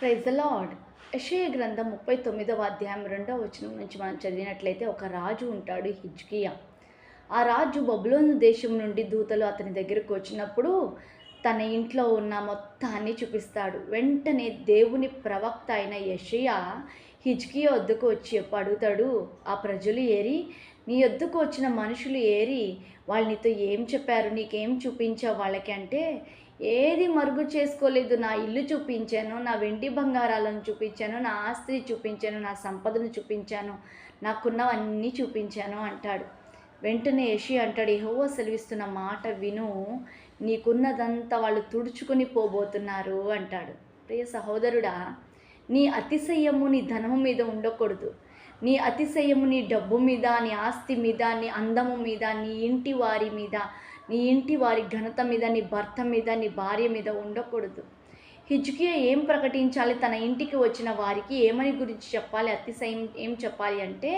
Praise lord Yeshaya గ్రంథం ముప్పై తొమ్మిదవ అధ్యాయం రెండవ వచనం నుంచి మనం చదివినట్లయితే ఒక రాజు ఉంటాడు హిజ్కియా. ఆ రాజు బబులోను దేశం నుండి దూతలు అతని దగ్గరకు వచ్చినప్పుడు తన ఇంట్లో ఉన్న మొత్తాన్ని చూపిస్తాడు. వెంటనే దేవుని ప్రవక్త అయిన యషయా హిజ్కియా వద్దకు వచ్చి అడుగుతాడు ఆ ప్రజలు ఏరి నీ వద్దకు వచ్చిన మనుషులు ఏరి వాళ్ళు నీతో ఏం చెప్పారు నీకేం చూపించావు వాళ్ళకి అంటే ఏది మరుగు చేసుకోలేదు. నా ఇల్లు చూపించాను నా వెండి బంగారాలను చూపించాను నా ఆస్తి చూపించాను నా సంపదను చూపించాను నాకున్నవన్నీ చూపించాను అంటాడు. వెంటనే యషి అంటాడు యెహోవా సెలవిస్తున్న మాట విను నీకున్నదంతా వాళ్ళు తుడుచుకుని పోబోతున్నారు అంటాడు. ప్రియ సహోదరుడా నీ అతిశయము నీ ధనము మీద ఉండకూడదు. నీ అతిశయము నీ డబ్బు మీద నీ ఆస్తి మీద నీ అందము మీద నీ ఇంటి వారి మీద నీ ఇంటి వారి ఘనత మీద నీ భర్త మీద నీ భార్య మీద ఉండకూడదు. హిజ్కియా ఏం ప్రకటించాలి? తన ఇంటికి వచ్చిన వారికి ఏమని గురించి చెప్పాలి? అతిశయం ఏం చెప్పాలి అంటే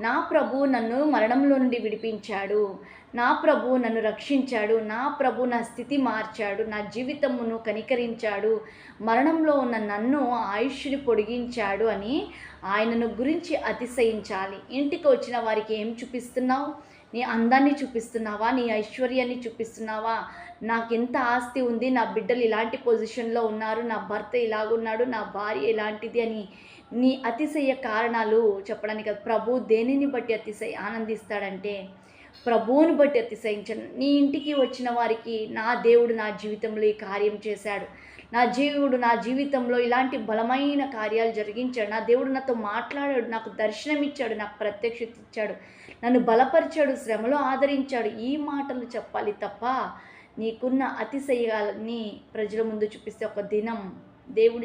నా ప్రభు నన్ను మరణంలో నుండి విడిపించాడు. నా ప్రభు నన్ను రక్షించాడు. నా ప్రభు నా స్థితి మార్చాడు. నా జీవితమును కనికరించాడు. మరణంలో ఉన్న నన్ను ఆయుష్ని పొడిగించాడు అని ఆయనను గురించి అతిశయించాలి. ఇంటికి వచ్చిన వారికి ఏం చూపిస్తున్నావు? నీ అందాన్ని చూపిస్తున్నావా? నీ ఐశ్వర్యాన్ని చూపిస్తున్నావా? నాకు ఎంత ఆస్తి ఉంది? నా బిడ్డలు ఇలాంటి పొజిషన్లో ఉన్నారు. నా భర్త ఇలాగున్నాడు. నా భార్య ఇలాంటిది అని నీ అతిశయ కారణాలు చెప్పడానికి ప్రభు దేని దేనిని బట్టి అతిశయ ఆనందిస్తాడంటే ప్రభువుని బట్టి అతిశయించను. నీ ఇంటికి వచ్చిన వారికి నా దేవుడు నా జీవితంలో ఈ కార్యం చేశాడు. నా జీవుడు నా జీవితంలో ఇలాంటి బలమైన కార్యాలు జరిగించాడు. నా దేవుడు నాతో మాట్లాడాడు నాకు దర్శనమిచ్చాడు నాకు ప్రత్యక్షత ఇచ్చాడు. నన్ను బలపరిచాడు శ్రమలో ఆదరించాడు. ఈ మాటలు చెప్పాలి తప్ప నీకున్న అతిశయాలని ప్రజల ముందు చూపిస్తే ఒక దినం దేవుడి